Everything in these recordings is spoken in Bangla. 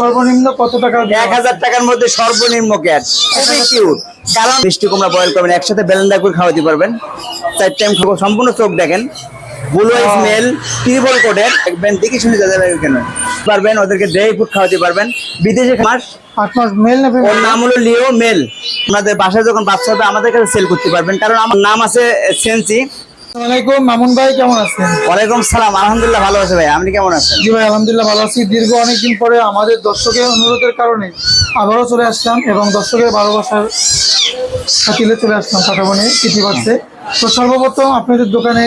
সর্বনিম্ন কত টাকা এক হাজার টাকার মধ্যে সর্বনিম্ন ক্যাট খুবই কিউট কারণ মিষ্টি কুমড়া বয়েল করবেন একসাথে ব্যালেন্ডার করে খাওয়াতে পারবেন। চার টাইম খাব সম্পূর্ণ চোখ দেখেন। ব্লু আইস মেল কোডের দেখবেন দেখে শুনে যা যাবে কেন পারবেন ওদেরকে ড্রাই ফুড খাওয়াতে পারবেন। বিদেশে মাস। আট মাস মেল না ওর নাম হলো লিও মেল। আপনাদের বাসায় যখন বাচ্চা হবে আমাদের কাছে সেল করতে পারবেন। কারণ আমার নাম আছে সেন্সি আসসালামু আলাইকুম। মামুন ভাই কেমন আছেন? ওয়ালাইকুম সালাম। আলহামদুলিল্লাহ ভালো আছে ভাই। আপনি কেমন আছেন? জি ভাই আলহামদুলিল্লাহ ভালো আছি। দীর্ঘ অনেকদিন পরে আমাদের দর্শকের অনুরোধের কারণে আবারও চলে আসলাম এবং দর্শকের ভালোবাসার খাতিলে চলে আসলাম কাটাবনে চিঠি পাচ্ছে তো সর্বপ্রথম আপনাদের দোকানে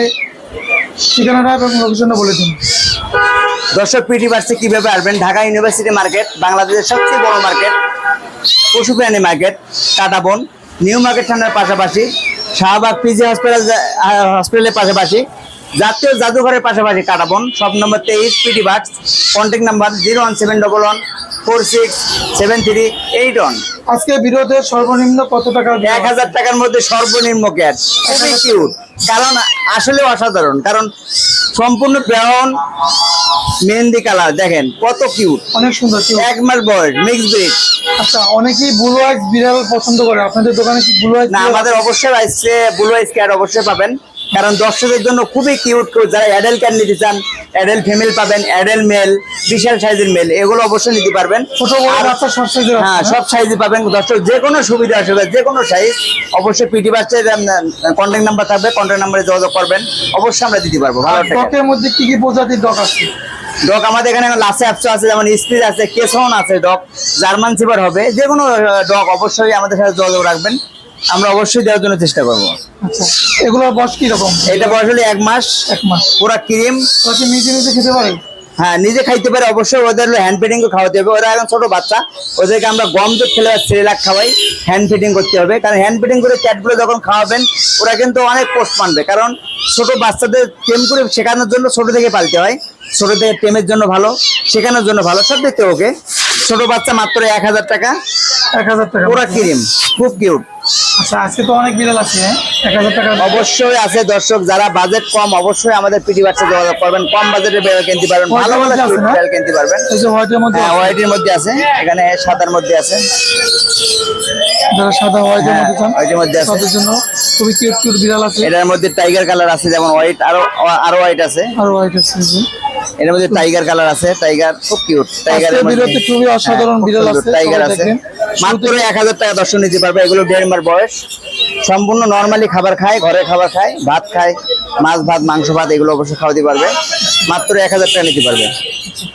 ঠিকানাটা এবং লোকেশনটা বলে দিন। দর্শক পিটি বার্সে কীভাবে আসবেন? ঢাকা ইউনিভার্সিটি মার্কেট বাংলাদেশের সবচেয়ে বড় মার্কেট পশু প্রাণী মার্কেট কাটাবন নিউ মার্কেট থানার পাশাপাশি শাহবাগ পিজি হসপিটাল হসপিটালের পাশাপাশি। জাতীয় জাদুঘরের পাশাপাশি কাটাবন, সব নম্বর তেইশ পিটি বাক্স contact number zero one seven double one four six seven three eight one আজকে বিরোধে সর্বনিম্ন কত টাকা এক হাজার টাকার মধ্যে সর্বনিম্ন ক্যাট খুবই কিউট কারণ আসলে অসাধারণ। কারণ সম্পূর্ণ ব্রাউন মেহেন্দি কালার দেখেন কত কিউট অনেক সুন্দর এক মাস বয়স মিক্স ব্রিড আচ্ছা অনেকেই ব্লু আইস বিড়াল পছন্দ করে। আপনাদের দোকানে কি ব্লু আইস না আমাদের অবশ্যই আসছে ব্লু আইস ক্যাট অবশ্যই পাবেন। কারণ দর্শকদের জন্য খুবই কিউট কিউট যারা অ্যাডেল ক্যাট নিতে চান অ্যাডেল ফিমেল পাবেন অ্যাডেল মেল বিশাল সাইজের মেল এগুলো অবশ্যই নিতে পারবেন। বাচ্চা হ্যাঁ সব সাইজে পাবেন। দর্শক যে কোনো সুবিধা আসবে যে কোনো সাইজ অবশ্যই পিটি বাচ্চার কন্ট্যাক্ট নাম্বার থাকবে কন্ট্যাক্ট নাম্বারে যোগাযোগ করবেন। অবশ্যই আমরা দিতে পারব ভালো ডকের মধ্যে কি কি প্রজাতির ডক আছে? ডগ আমাদের এখানে লাসে অ্যাপসো আছে যেমন স্পিড আছে কেসন আছে ডগ জার্মান সিপার হবে যে কোনো ডগ অবশ্যই আমাদের সাথে যোগাযোগ রাখবেন। আমরা অবশ্যই দেওয়ার জন্য চেষ্টা করব। আচ্ছা এগুলোর বয়স কি রকম এটা বয়স হলে এক মাস এক মাস। পুরা ক্রিম। নিজে নিজে খেতে পারে? হ্যাঁ নিজে খাইতে পারে অবশ্যই ওদের হ্যান্ড ফিডিং খাওয়াতে হবে। ওরা এখন ছোট বাচ্চা ওদেরকে আমরা গম দুধ খেলে সেরেলাক খাওয়াই হ্যান্ড ফিডিং করতে হবে। কারণ হ্যান্ড ফিডিং করে ক্যাটগুলো যখন খাওয়াবেন ওরা কিন্তু অনেক পোস্ট মানবে। কারণ ছোট বাচ্চাদের টেম করে শেখানোর জন্য ছোট থেকে পালতে হয়। ছোট থেকে টেমের জন্য ভালো শেখানোর জন্য ভালো সব দেখতে ওকে? ছোট বাচ্চা মাত্র এক হাজার টাকা। এক হাজার টাকা। ওরা ক্রিম খুব কিউট আচ্ছা আজকে তো অনেক বিড়াল আছে হ্যাঁ? এক হাজার টাকা অবশ্যই আছে দর্শক যারা বাজেট কম অবশ্যই আমাদের পিটি বাচ্চা যোগাযোগ করবেন। কম বাজেটের বেড়াল কিনতে পারবেন ভালো ভালো আছে কিনতে পারবেন। হোয়াইটের মধ্যে হ্যাঁ আছে। হোয়াইটের মধ্যে আছে এখানে সাদার মধ্যে আছে। যারা সাদা হোয়াইটের হ্যাঁ, মধ্যে চান white মধ্যে আছে। তাদের জন্য খুবই কিউট কিউট বিড়াল আছে। এটার মধ্যে টাইগার কালার আছে যেমন হোয়াইট আরও আরও হোয়াইট আছে। আর হোয়াইট আছে। এর মধ্যে টাইগার কালার আছে টাইগার খুব কিউট টাইগার ভিডিওতে খুবই অসাধারণ বিড়াল আছে, টাইগার আছে। মাত্র এক হাজার টাকা দর্শন নিতে পারবে এগুলো ডেনমার্ক বয়স সম্পূর্ণ নর্মালি খাবার খায় ঘরে খাবার খায় ভাত খায় মাছ ভাত মাংস ভাত এগুলো অবশ্যই খাওয়াতে পারবে। মাত্র এক হাজার টাকা নিতে পারবে।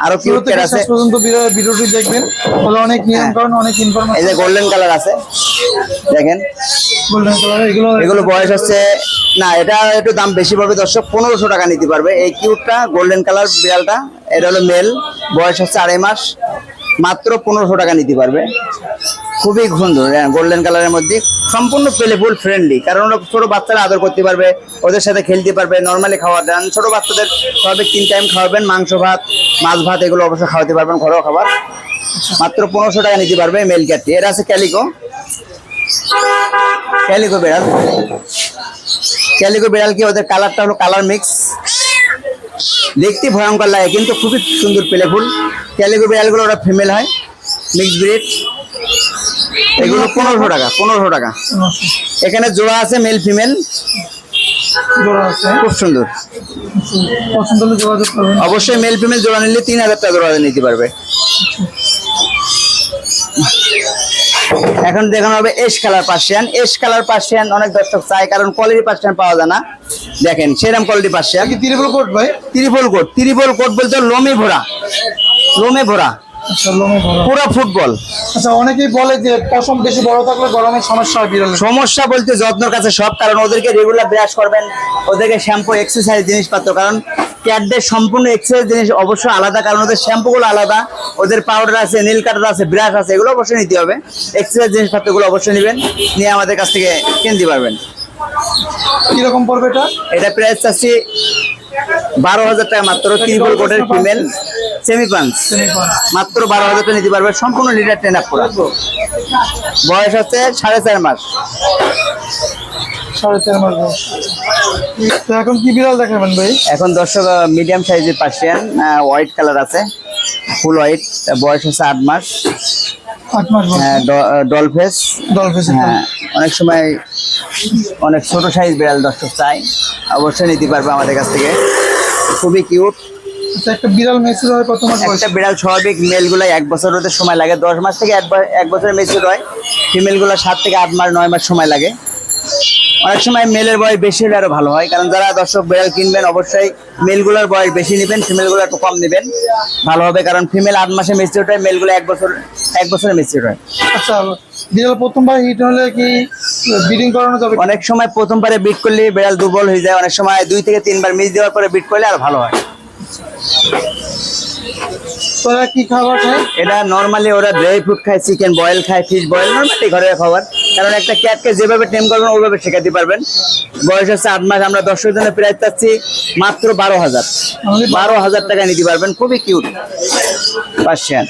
আরও কিউট আছে। পর্যন্ত ভিডিওটি দেখবেন। তাহলে অনেক নিয়ম হ্যাঁ। কারণ অনেক এই যে গোল্ডেন কালার আছে। দেখেন। গোল্ডেন কালার এগুলো এগুলো বয়স হচ্ছে না এটা একটু দাম বেশি পাবে দর্শক। পনেরোশো টাকা নিতে পারবে। এই কিউটটা গোল্ডেন কালার বিড়ালটা এটা হলো মেল বয়স হচ্ছে আড়াই মাস। মাত্র পনেরোশো টাকা নিতে পারবে। খুবই সুন্দর গোল্ডেন কালারের মধ্যে। সম্পূর্ণ প্লেফুল ফ্রেন্ডলি কারণ ওরা ছোট বাচ্চারা আদর করতে পারবে, ওদের সাথে খেলতে পারবে নর্মালি খাওয়া দেন। ছোট বাচ্চাদের সবাই তিন টাইম খাওয়াবেন, মাংস, ভাত, মাছ, ভাত, এগুলো অবশ্যই খাওয়াতে পারবেন, ঘরোয়া খাবার। মাত্র পনেরোশো টাকা নিতে পারবে মেল ক্যাটটি এর আছে ক্যালিকো ক্যালিকো বিড়াল। ক্যালিকো বিড়াল কি, ওদের কালারটা হলো কালার মিক্স দেখতে ভয়ঙ্কর লাগে, কিন্তু খুবই সুন্দর প্লেফুল ক্যালিকো বিড়ালগুলো ওরা ফিমেল হয় মিক্স ব্রিড এগুলো পনেরোশো টাকা পনেরোশো টাকা। এখানে জোড়া আছে মেল ফিমেল খুব সুন্দর। অবশ্যই মেল ফিমেল জোড়া নিলে তিন হাজার টাকা জোড়া নিতে পারবে। এখন দেখানো হবে ash colour Persian ash colour Persian অনেক দর্শক চায় কারণ কোয়ালিটি পার্সিয়ান পাওয়া যায় না। দেখেন সেরকম কোয়ালিটি পার্সিয়ান কি তিরিপল কোট ভাই? ত্রিপল কোট ত্রিপল কোট বলতে লোমে ভরা। লোমে ভরা। পুরো। ফুটবল। আচ্ছা অনেকেই বলে যে পশম বেশি বড় থাকলে গরমের সমস্যা হয় বিড়ালের। সমস্যা বলতে যত্নর কাছে সব কারণ ওদেরকে রেগুলার ব্রাশ করবেন ওদেরকে শ্যাম্পু এক্সারসাইজ জিনিসপত্র কারণ ক্যাটদের সম্পূর্ণ এক্সারসাইজ জিনিস অবশ্যই আলাদা কারণ ওদের শ্যাম্পুগুলো আলাদা ওদের পাউডার আছে নীল কাটার আছে ব্রাশ আছে এগুলো অবশ্যই নিতে হবে। এক্সারসাইজ জিনিসপত্রগুলো অবশ্যই নেবেন নিয়ে আমাদের কাছ থেকে কিনতে পারবেন। কীরকম পড়বে এটা? এটা প্রাইস চাচ্ছি বারো হাজার টাকা মাত্র ত্রিপল কোটের ফিমেল সেমি পাঞ্চ মাত্র বারো হাজার টাকা নিতে পারবে সম্পূর্ণ লিটার ট্রেন আপ করা বয়স হচ্ছে সাড়ে চার মাস। সাড়ে চার মাস বয়স। তো এখন কি বিড়াল দেখাবেন ভাই? এখন দর্শক মিডিয়াম সাইজের পার্সিয়ান হোয়াইট কালার আছে। ফুল হোয়াইট বয়স হচ্ছে আট মাস। আট মাস বয়স। হ্যাঁ ডলফেস হ্যাঁ অনেক সময় অনেক ছোট সাইজ বিড়াল দর্শক চাই অবশ্যই নিতে পারবে আমাদের কাছ থেকে। খুবই কিউট একটা বিড়াল মেসেজ হয় কত মাস একটা বিড়াল স্বাভাবিক মেলগুলো এক বছর হতে সময় লাগে। দশ মাস থেকে এক বছরের হয়। ফিমেলগুলো সাত থেকে আট মাস নয় মাস সময় লাগে। অনেক সময় মেলের বয়স বেশি হলে আরও ভালো হয় কারণ যারা দর্শক বিড়াল কিনবেন অবশ্যই মেলগুলোর বয়স বেশি নেবেন ফিমেলগুলো একটু কম নেবেন। ভালো হবে কারণ ফিমেল আট মাসে মেচিউর হয় মেলগুলো এক বছর এক বছরে মেচিউর হয়। আচ্ছা বিড়াল প্রথমবার হিট হলে কি ব্রিডিং করানো যাবে? অনেক সময় প্রথমবারে বিট করলে বিড়াল দুর্বল হয়ে যায় অনেক সময় দুই থেকে তিনবার মিস দেওয়ার পরে বিট করলে আর ভালো হয়। তোরা কি খাবার খায়? এটা নর্মালি ওরা ড্রাই ফ্রুট খায় চিকেন বয়েল খায় ফিশ বয়েল নর্মালি ঘরের খাবার। কারণ একটা ক্যাটকে যেভাবে টেম করবেন ওইভাবে শেখাতে পারবেন। বয়স হচ্ছে আট মাস আমরা দর্শক জনের প্রাইস চাচ্ছি মাত্র বারো হাজার। বারো হাজার টাকা নিতে পারবেন খুবই cute Persian.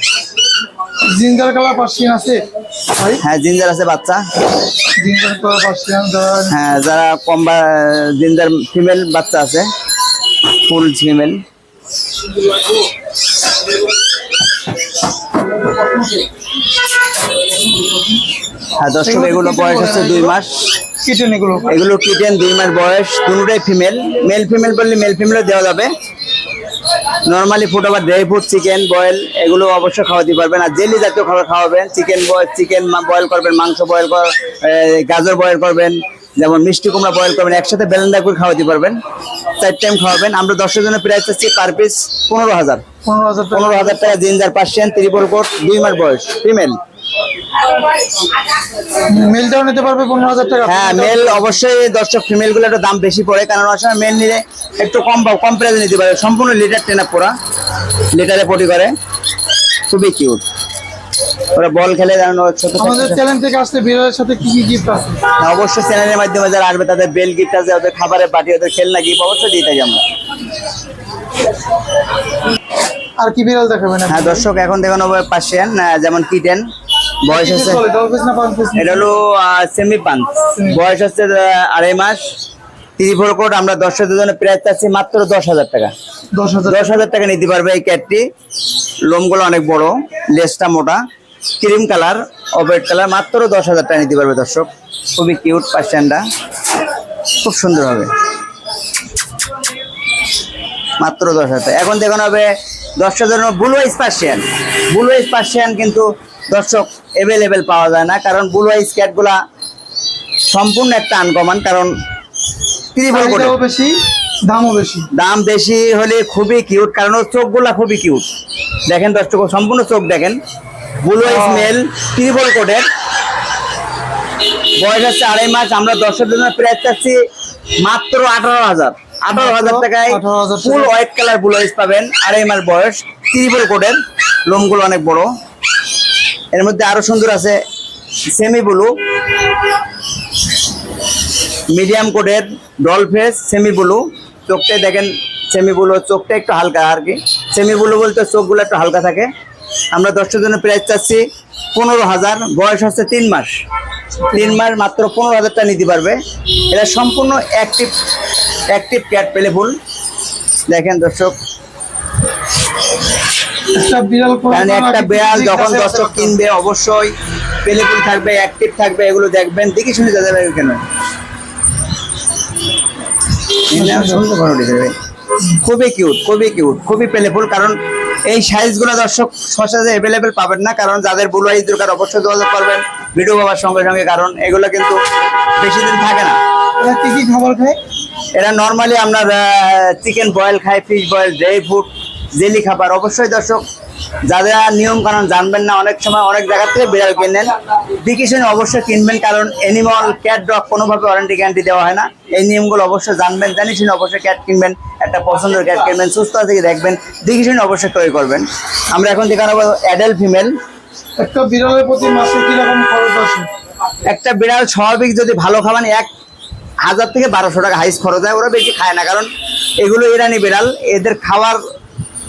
Ginger colour Persian আছে? হ্যাঁ জিঞ্জার আছে বাচ্চা। জিঞ্জার কালার পার্সিয়ান হ্যাঁ যারা কম জিঞ্জার ফিমেল বাচ্চা আছে ফুল ফিমেল হ্যাঁ দর্শক এগুলো বয়স হচ্ছে দুই মাস। কিটেন এগুলো এগুলো কিটেন দুই মাস বয়স দুটোটাই ফিমেল মেল ফিমেল বললে মেল ফিমেলও দেওয়া যাবে। নর্মালি ফুড আবার ড্রাই ফুড চিকেন বয়েল এগুলো অবশ্যই খাওয়াতে পারবেন। আর জেলি জাতীয় খাবার খাওয়াবেন। চিকেন বয়েল চিকেন বয়েল করবেন মাংস বয়েল গাজর বয়েল করবেন। যেমন মিষ্টি কুমড়া বয়েল করবেন একসাথে ব্যালেন্ডা করে খাওয়াতে পারবেন। চার টাইম খাওয়াবেন। আমরা দশের জন্য প্রাইস চাচ্ছি পার পিস পনেরো হাজার। পনেরো হাজার টাকা। জিঞ্জার পার্সিয়ান ত্রিপল কোট দুই মাস বয়স ফিমেল মেলটাও নিতে পারবে পনেরো হাজার টাকা। হ্যাঁ মেল অবশ্যই দর্শক ফিমেলগুলো একটু দাম বেশি পড়ে কারণ অনেক সময় মেল নিলে একটু কম নিতে পারে। সম্পূর্ণ লিটার টেনা পড়া। লিটারে পটি করে। খুবই কিউট ওরা বল খেলে জানো ছোট আমাদের চ্যানেল থেকে বিড়ালের সাথে কি কি গিফট আছে? অবশ্যই চ্যানেলের মাধ্যমে যারা আসবে তাদের বেল গিফট আছে ওদের খাবারের পার্টি ওদের খেলনা গিফট অবশ্যই দিয়ে থাকি আমরা। আর কি বিড়াল দেখাবেন হ্যাঁ দর্শক এখন দেখুন পার্সিয়ান যেমন কিটেন বয়স হচ্ছে? এটা হলো সেমি পান বয়স হচ্ছে আড়াই মাস। ত্রিভোল কোট আমরা দর্শকদের জন্য প্রাইস চাচ্ছি মাত্র দশ হাজার টাকা। দশ হাজার টাকা নিতে পারবে এই ক্যাটটি লোমগুলো অনেক বড় লেজটা মোটা। ক্রিম কালার অপেট কালার মাত্র দশ হাজার টাকা নিতে পারবে দর্শক। খুবই কিউট পার্সিয়ানটা। খুব সুন্দর হবে। মাত্র দশ হাজার টাকা। এখন দেখুন হবে দশটার জন্য blue ice Persian blue ice Persian কিন্তু দর্শক অ্যাভেলেবেল পাওয়া যায় না কারণ ব্লু আইস ক্যাটগুলা সম্পূর্ণ একটা আনকমন কারণ বেশি দামও বেশি। দাম বেশি হলে খুবই কিউট কারণ ওর চোখগুলা খুবই কিউট। দেখেন দর্শক সম্পূর্ণ চোখ দেখেন। ব্লু আইস মেল ত্রিবল কোটের বয়স হচ্ছে আড়াই মাস আমরা দশের জন্য প্রাইস চাচ্ছি মাত্র আঠারো হাজার। আঠারো হাজার টাকায় full white colour blue ice পাবেন আড়াই মাস বয়স ত্রিবল কোটের লোমগুলো অনেক বড়। এর মধ্যে আরও সুন্দর আছে সেমি ব্লু মিডিয়াম কোডের ডল ফেস সেমি ব্লু চোখটাই দেখেন সেমি ব্লু চোখটা একটু হালকা আর কি। সেমি ব্লু বলতে চোখগুলো একটু হালকা থাকে। আমরা দশটার জন্য প্রাইস চাচ্ছি পনেরো হাজার বয়স হচ্ছে তিন মাস। তিন মাস মাত্র পনেরো হাজারটা নিতে পারবে। এটা সম্পূর্ণ অ্যাক্টিভ অ্যাক্টিভ ক্যাট পেলে ফুল দেখেন দর্শক। একটা বিড়াল কারণ একটা একটা বিড়াল যখন দর্শক কিনবে অবশ্যই পেলেফুল থাকবে অ্যাক্টিভ থাকবে এগুলো দেখবেন। দেখে শুনে যাতে পারবে কেন। যাবে। খুবই কিউট খুবই কিউট খুবই পেলেফুল কারণ এই সাইজগুলো দর্শক সহজে অ্যাভেলেবেল পাবেন না কারণ যাদের বুলু আইজ দরকার অবশ্যই যোগাযোগ করবেন ভিডিও পাওয়ার সঙ্গে সঙ্গে কারণ এগুলো কিন্তু বেশি দিন থাকে না। এরা কি কি খাবার খায়? এরা নর্মালি আপনার চিকেন বয়েল খায় fish boil dry food jelly খাবার। অবশ্যই দর্শক যারা নিয়ম কারণ জানবেন না অনেক সময় অনেক জায়গা থেকে বিড়াল কিনেন দেখে শুনে অবশ্যই কিনবেন কারণ অ্যানিমাল ক্যাট ডগ কোনোভাবে ওয়ারেন্টি গ্যারান্টি দেওয়া হয় না। এই নিয়মগুলো অবশ্যই জানবেন জানি শুনে অবশ্যই ক্যাট কিনবেন একটা পছন্দের ক্যাট কিনবেন সুস্থ থেকে দেখবেন দেখে অবশ্যই ক্রয় করবেন। আমরা এখন দেখানো অ্যাডাল্ট ফিমেল একটা বিড়ালের প্রতি মাসে কীরকম খরচ আসে? একটা বিড়াল স্বাভাবিক যদি ভালো খাবান এক হাজার থেকে বারোশো টাকা হাইস খরচ হয় ওরা বেশি খায় না কারণ এগুলো ইরানি বিড়াল এদের খাওয়ার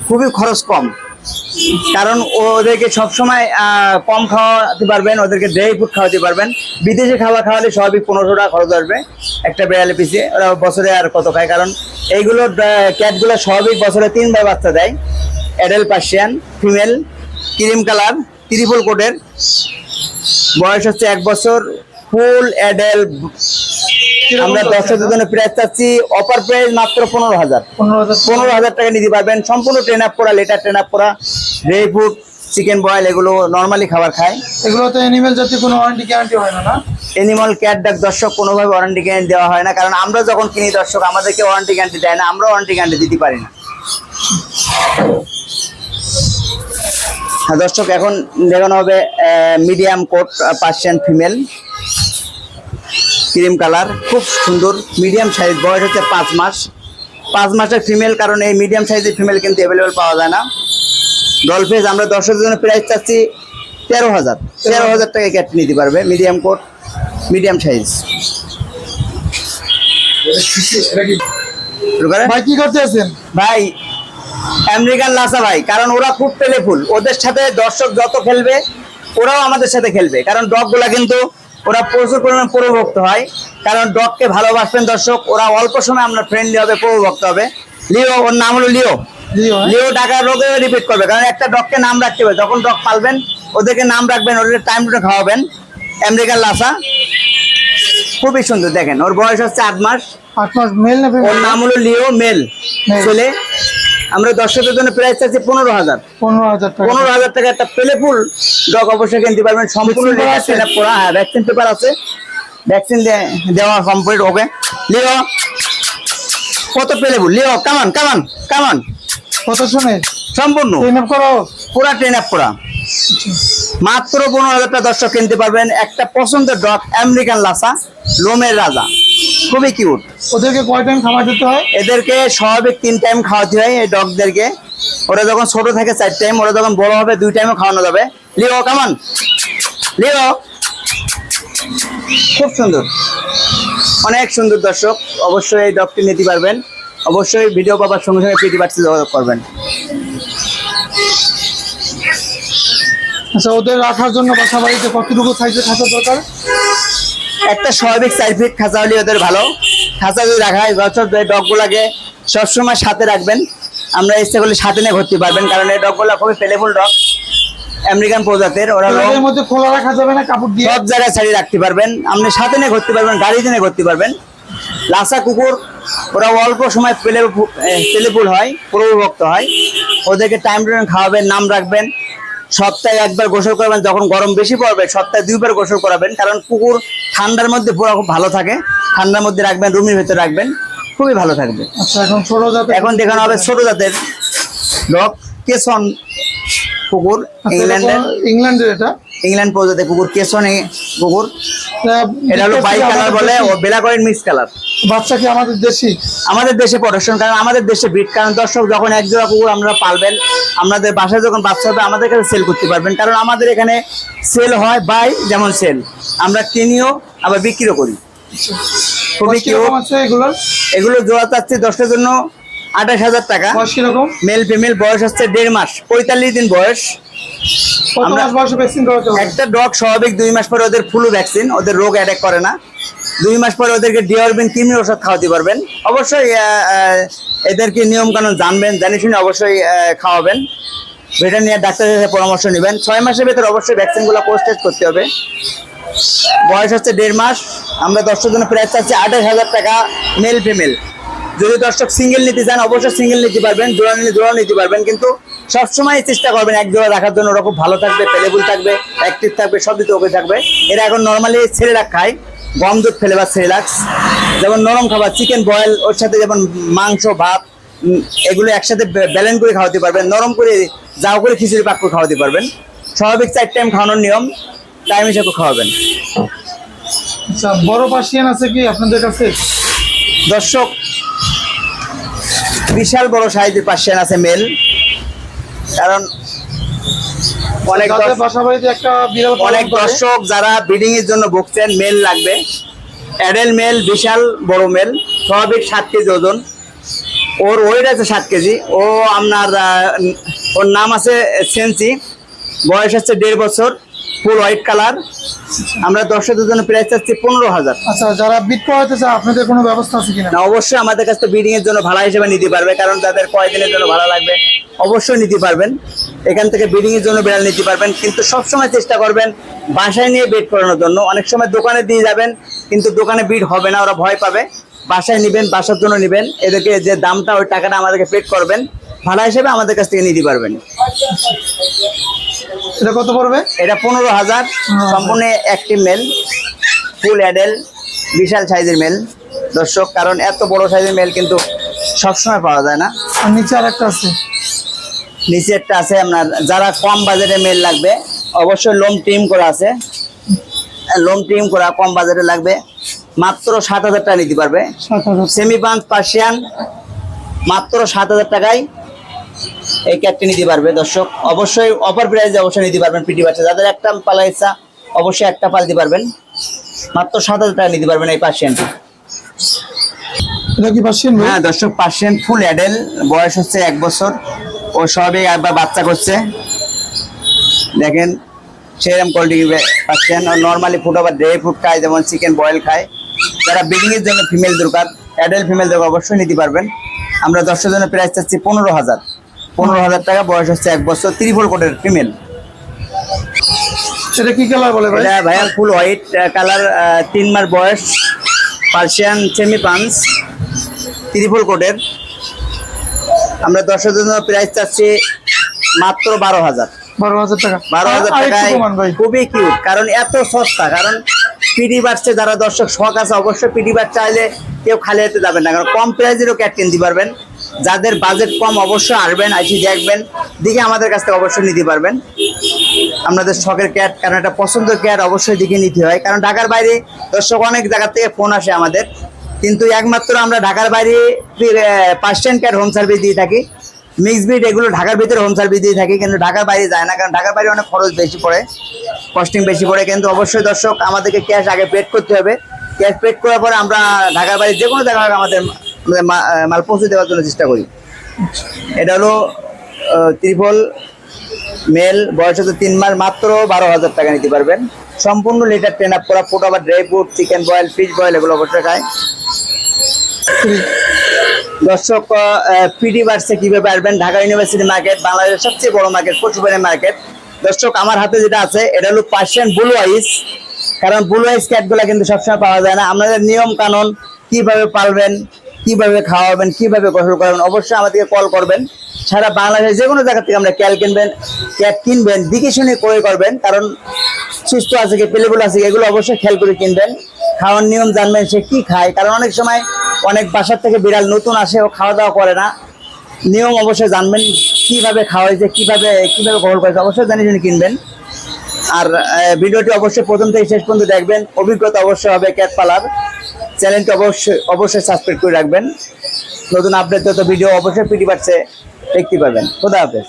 খুবই খরচ কম। কারণ ওদেরকে সবসময় কম খাওয়াতে পারবেন, ওদেরকে ড্রাই ফুড খাওয়াতে পারবেন। বিদেশি খাবার খাওয়ালে স্বাভাবিক পনেরোশো টাকা খরচ আসবে একটা বিড়ালে পিছিয়ে ওরা বছরে আর কত খায়? কারণ এইগুলো ক্যাটগুলো স্বাভাবিক বছরে তিনবার বাচ্চা দেয়। Adult Persian female cream colour triple কোটের বয়স হচ্ছে এক বছর ফুল অ্যাডেল আমরা দর্শকদের জন্য প্রাইস চাচ্ছি অফার প্রাইস মাত্র পনেরো হাজার। পনেরো হাজার টাকা। নিতে পারবেন। সম্পূর্ণ ট্রেন আপ করা লেটার ট্রেন আপ করা। ড্রাই ফুড চিকেন বয়েল এগুলো নর্মালি খাবার খায়। এগুলো তো অ্যানিমেল জাতীয় কোনো ওয়ারেন্টি গ্যারান্টি হয় না না? এনিমাল ক্যাট ডাক দর্শক কোনোভাবে ওয়ারেন্টি গ্যারান্টি দেওয়া হয় না কারণ আমরা যখন কিনি দর্শক আমাদেরকে ওয়ারেন্টি গ্যারান্টি দেয় না আমরা ওয়ারেন্টি গ্যারান্টি দিতে পারি না। হ্যাঁ দর্শক এখন দেখানো হবে medium coat Persian female cream colour খুব সুন্দর মিডিয়াম সাইজ বয়স হচ্ছে পাঁচ মাস। পাঁচ মাসের ফিমেল কারণ এই মিডিয়াম সাইজের ফিমেল কিন্তু অ্যাভেলেবেল পাওয়া যায় না। ডলফেজ আমরা দর্শকের জন্য প্রাইস চাচ্ছি তেরো হাজার। তেরো হাজার টাকা ক্যাট নিতে পারবে মিডিয়াম কোট মিডিয়াম সাইজ ভাই কি করতে আছেন? ভাই আমেরিকান লাসা ভাই কারণ ওরা খুব প্লেফুল ওদের সাথে দর্শক যত খেলবে ওরাও আমাদের সাথে খেলবে। কারণ ডগগুলা কিন্তু ওরা প্রচুর পরিমাণে প্রভুভক্ত হয়। কারণ ডগকে ভালোবাসবেন দর্শক ওরা অল্প সময় আমরা ফ্রেন্ডলি হবে প্রভুভক্ত হবে। লিও ওর নাম হলো লিও। লিও হ্যাঁ? ডাকার রোগে রিপিট করবে কারণ একটা ডগকে নাম রাখতে হবে। যখন ডগ পালবেন ওদেরকে নাম রাখবেন ওদের টাইম টু খাওয়াবেন। American Lhasa. খুবই সুন্দর দেখেন। ওর বয়স হচ্ছে আট মাস। আট মাস মেল না ওর নাম হলো লিও মেল। ছেলে আমরা দর্শকের জন্য প্রাইস চাচ্ছি পনেরো হাজার। পনেরো হাজার টাকা। পনেরো হাজার টাকা একটা প্লেফুল ডগ অবশ্যই কিনতে পারবেন। সম্পূর্ণ আছে? ভ্যাকসিন পেপার আছে। ভ্যাকসিন দেওয়া কমপ্লিট ওকে লিও কত পেলে প্লেফুল লিও কামান কামান কামান কত শুনে? সম্পূর্ণ। ট্রেন আপ করো। পুরা ট্রেন আপ করা। মাত্র পনেরো হাজার টাকা দর্শক কিনতে পারবেন। একটা পছন্দের ডগ আমেরিকান লাসা লোমের রাজা। খুবই কিউট ওদেরকে কয় টাইম খাবার দিতে হয়? এদেরকে স্বাভাবিক তিন টাইম খাওয়াতে হয় এই ডগদেরকে ওরা যখন ছোট থাকে চার টাইম ওরা যখন বড় হবে দুই টাইমে খাওয়ানো যাবে। লিও কামান লিও। খুব সুন্দর। অনেক সুন্দর দর্শক। অবশ্যই এই ডগটি নিতে পারবেন। অবশ্যই ভিডিও পাবার সঙ্গে সঙ্গে পিটি বাড়ছে যোগাযোগ করবেন। আচ্ছা ওদের রাখার জন্য বাসা বাড়িতে কতটুকু সাইজে থাকা দরকার? একটা স্বাভাবিক চার ফিট খাঁচা হলে ওদের ভালো। খাঁচা যদি রাখা হয় বছর ডগগুলাকে সবসময় সাথে রাখবেন। আমরা ইচ্ছে করলে সাথে নিয়ে ঘুরতে পারবেন কারণ এই ডগগুলা খুবই প্লেফুল ডগ। আমেরিকান প্রজাতির ওরা মধ্যে খোলা রাখা যাবে না কাপড় দিয়ে। সব জায়গায় ছাড়িয়ে রাখতে পারবেন। আপনি সাথে নিয়ে ঘুরতে পারবেন গাড়িতে নিয়ে ঘুরতে পারবেন। লাসা কুকুর ওরা অল্প সময় পেলে পেলেপুল হয় প্রভুভক্ত হয়। ওদেরকে টাইম টু টাইম খাওয়াবেন নাম রাখবেন। সপ্তাহে একবার গোসল করবেন যখন গরম বেশি পড়বে সপ্তাহে দুইবার গোসল করাবেন কারণ পুকুর ঠান্ডার মধ্যে পুরো খুব ভালো থাকে। ঠান্ডার মধ্যে রাখবেন রুমের ভেতরে রাখবেন খুবই ভালো থাকবে। আচ্ছা এখন ছোট যাতে এখন দেখানো হবে ছোট জাতের ডগ কেসন পুকুর আচ্ছা, ইংল্যান্ডের। ইংল্যান্ডের এটা? ইংল্যান্ড প্রজাতির কুকুর কেসন কুকুর? এটা হলো বাই কালার বলে ও বেলাকরের মিক্স কালার বাচ্চা কি আমাদের দেশি? আমাদের দেশে প্রোডাকশন কারণ আমাদের দেশে বিট কারণ দর্শক যখন এক জোড়া কুকুর আমরা পালবেন আমাদের বাসায় যখন বাচ্চা হবে আমাদের কাছে সেল করতে পারবেন। কারণ আমাদের এখানে সেল হয় বাই যেমন সেল আমরা কিনিও আবার বিক্রিও করি। খুবই কিউট আছে এগুলোর? এগুলো জোড়া চাচ্ছি দশটার জন্য আঠাশ হাজার টাকা। মেল ফিমেল বয়স হচ্ছে দেড় মাস। পঁয়তাল্লিশ দিন বয়স। একটা ডগ স্বাভাবিক দুই মাস পরে ওদের ফ্লু ভ্যাকসিন ওদের রোগ অ্যাটাক করে না। দুই মাস পরে ওদেরকে ডিওরবিন কৃমির ওষুধ খাওয়াতে পারবেন। অবশ্যই এদেরকে নিয়ম কানুন জানবেন জানি শুনে অবশ্যই খাওয়াবেন। ভেটেরিনারি ডাক্তারের সাথে পরামর্শ নেবেন। ছয় মাসের ভেতর অবশ্যই ভ্যাকসিনগুলো পোস্টেজ করতে হবে। বয়স হচ্ছে দেড় মাস। আমরা দর্শক জন্য প্রাইস চাচ্ছি আঠাশ হাজার টাকা মেল ফিমেল যদি দর্শক সিঙ্গেল নিতে চান অবশ্যই সিঙ্গেল নিতে পারবেন জোড়া নিলে জোড়া নিতে পারবেন কিন্তু সবসময় চেষ্টা করবেন এক জোড়া রাখার জন্য। ওরা খুব ভালো থাকবে পেলেবুল থাকবে অ্যাক্টিভ থাকবে সব দিতে ওকে থাকবে। এরা এখন নর্মালি ছেলেরা খায় গম দুধ ফেলে বা সেরেলাক্স যেমন নরম খাবার চিকেন বয়েল ওর সাথে যেমন মাংস ভাত এগুলো একসাথে ব্যালেন্স করে খাওয়াতে পারবেন। নরম করে যাও করে খিচুড়ি পাক করে খাওয়াতে পারবেন। স্বাভাবিক চার টাইম খাওয়ানোর নিয়ম টাইম হিসেবে খাওয়াবেন। আচ্ছা বড় পার্সিয়ান আছে কি আপনাদের কাছে? দর্শক বিশাল বড় সাইজের পার্সিয়ান আছে মেল। কারণ অনেক অনেক দর্শক যারা ব্রিডিং এর জন্য বকছেন মেল লাগবে। অ্যাডেল মেল বিশাল বড় মেল স্বাভাবিক সাত কেজি ওজন। ওর ওয়েট আছে সাত কেজি। ও আপনার ওর নাম আছে সেন্সি বয়স হচ্ছে দেড় বছর। Full white colour. আমরা দর্শকদের জন্য প্রাইস চাচ্ছি পনেরো হাজার। আচ্ছা যারা বিট করাতে চায় আপনাদের কোনো ব্যবস্থা আছে কিনা? অবশ্যই আমাদের কাছে তো বিডিং এর জন্য ভাড়া হিসেবে নিতে পারবে কারণ তাদের কয়দিনের জন্য ভাড়া লাগবে অবশ্যই নিতে পারবেন। এখান থেকে বিডিং এর জন্য বিড়াল নিতে পারবেন কিন্তু সবসময় চেষ্টা করবেন বাসায় নিয়ে বেড করানোর জন্য। অনেক সময় দোকানে দিয়ে যাবেন কিন্তু দোকানে বিড হবে না ওরা ভয় পাবে। বাসায় নিবেন বাসার জন্য নিবেন এদেরকে যে দামটা ওই টাকাটা আমাদেরকে পেড করবেন ভাড়া হিসেবে আমাদের কাছ থেকে নিতে পারবেন। এটা কত পড়বে? এটা পনেরো হাজার সম্পূর্ণ একটি মেল ফুল অ্যাডেল বিশাল সাইজের মেল। দর্শক কারণ এত বড় সাইজের মেল কিন্তু সবসময় পাওয়া যায় না। নিচে আর একটা আছে। নিচে একটা আছে আপনার যারা কম বাজেটে মেল লাগবে অবশ্যই লোম ট্রিম করা আছে। লোম ট্রিম করা কম বাজেটে লাগবে। মাত্র সাত হাজার টাকা নিতে পারবে। সেমি পাঞ্চ পার্সিয়ান মাত্র সাত হাজার টাকায় এই ক্যাটটি নিতে পারবে দর্শক। অবশ্যই অফার প্রাইসে অবশ্যই নিতে পারবেন পিটি বাচ্চা। যাদের একটা পালা ইচ্ছা অবশ্যই একটা পালতে পারবেন। মাত্র সাত হাজার টাকা নিতে পারবেন এই পার্সিয়ান এটা কি পাচ্ছেন হ্যাঁ দর্শক পার্সিয়ান ফুল অ্যাডেল বয়স হচ্ছে এক বছর। ও সবে একবার বাচ্চা করছে। দেখেন সেরকম কোয়ালিটি পাচ্ছেন নর্মালি ফুড আবার ড্রাই ফুড খায় যেমন চিকেন বয়েল খায়। যারা ব্রিডিং জন্য ফিমেল দরকার অ্যাডেল ফিমেল দরকার অবশ্যই নিতে পারবেন। আমরা দশের জন্য প্রাইস চাচ্ছি পনেরো হাজার। পনেরো হাজার টাকা বয়স হচ্ছে এক বছর ত্রিপল কোটের ফিমেল সেটা কি কালার বলে ভাই? ভাইয়া ফুল হোয়াইট কালার তিন মাস বয়স পার্সিয়ান সেমি পাঞ্চ ত্রিপল কোটের। আমরা দশের জন্য প্রাইস চাচ্ছি মাত্র বারো হাজার। বারো হাজার টাকা। বারো হাজার টাকায় খুবই কিউট কারণ এত সস্তা কারণ পিডি বাড়ছে যারা দর্শক শখ আছে অবশ্যই পিডি বার চাইলে কেউ খালি হাতে যাবেন না কারণ কম প্রাইজেরও ক্যাট কিনতে পারবেন। যাদের বাজেট কম অবশ্যই আসবেন, আইসি দেখবেন দিকে আমাদের কাছ থেকে অবশ্যই নিতে পারবেন। আপনাদের শখের ক্যাট কারণ একটা পছন্দের ক্যাট অবশ্যই দিকে নিতে হয়। কারণ ঢাকার বাইরে দর্শক অনেক জায়গা থেকে ফোন আসে আমাদের। কিন্তু একমাত্র আমরা ঢাকার বাইরে পার্সেন্ট ক্যাট হোম সার্ভিস দিয়ে থাকি। মিক্স ব্রিড এগুলো ঢাকার ভিতরে হোম সার্ভিস দিয়ে থাকি, কিন্তু ঢাকার বাইরে যায় না, কারণ ঢাকার বাইরে অনেক খরচ বেশি পড়ে কস্টিং বেশি পড়ে। কিন্তু অবশ্যই দর্শক, আমাদেরকে ক্যাশ আগে পেড করতে হবে। ক্যাশ পেড করার পরে আমরা ঢাকার বাইরে যে কোনো জায়গায় আমাদের মাল পৌঁছে দেওয়ার জন্য চেষ্টা করি। এটা হলো ত্রিপল মেল, বয়স হচ্ছে তিন মাস, মাত্র বারো হাজার টাকা নিতে পারবেন। সম্পূর্ণ লিটার ট্রেন আপ করা ফুট আবার dry fruit, chicken boil, fish boil, এগুলো অবশ্যই খায়। দর্শক পিডি বার্সে কীভাবে আসবেন? ঢাকা ইউনিভার্সিটি মার্কেট, বাংলাদেশের সবচেয়ে বড় মার্কেট, পশুপালন মার্কেট। দর্শক, আমার হাতে যেটা আছে, এটা হলো পার্সিয়ান ব্লু আইস। কারণ ব্লু আইস ক্যাটগুলো কিন্তু সবসময় পাওয়া যায় না। আপনাদের নিয়ম কানুন, কীভাবে পালবেন কীভাবে খাওয়াবেন, কীভাবে গোসল করবেন, অবশ্যই আমাদেরকে কল করবেন। সারা বাংলাদেশের যে কোনো জায়গা থেকে আমরা ক্যাল কিনবেন ক্যাট কিনবেন দিকে শুনে ক্রয় করবেন, কারণ সুস্থ আছে কি পেলেগুলো আছে এগুলো অবশ্যই খেয়াল করে কিনবেন। খাওয়ার নিয়ম জানবেন সে কি খায়, কারণ অনেক সময় অনেক বাসার থেকে বিড়াল নতুন আসে, ও খাওয়া দাওয়া করে না। নিয়ম অবশ্যই জানবেন, কীভাবে খাওয়াইছে, কীভাবে কীভাবে গ্রহণ করেছে, অবশ্যই জানি শুনে কিনবেন। আর ভিডিওটি অবশ্যই প্রথম থেকে শেষ পর্যন্ত দেখবেন, অভিজ্ঞতা অবশ্যই হবে ক্যাট পালার। চ্যানেলটি অবশ্যই অবশ্যই সাবস্ক্রাইব করে রাখবেন। নতুন আপডেট যত ভিডিও অবশ্যই পিটি পাচ্ছে দেখতে পাবেন। খোদা হাফেজ।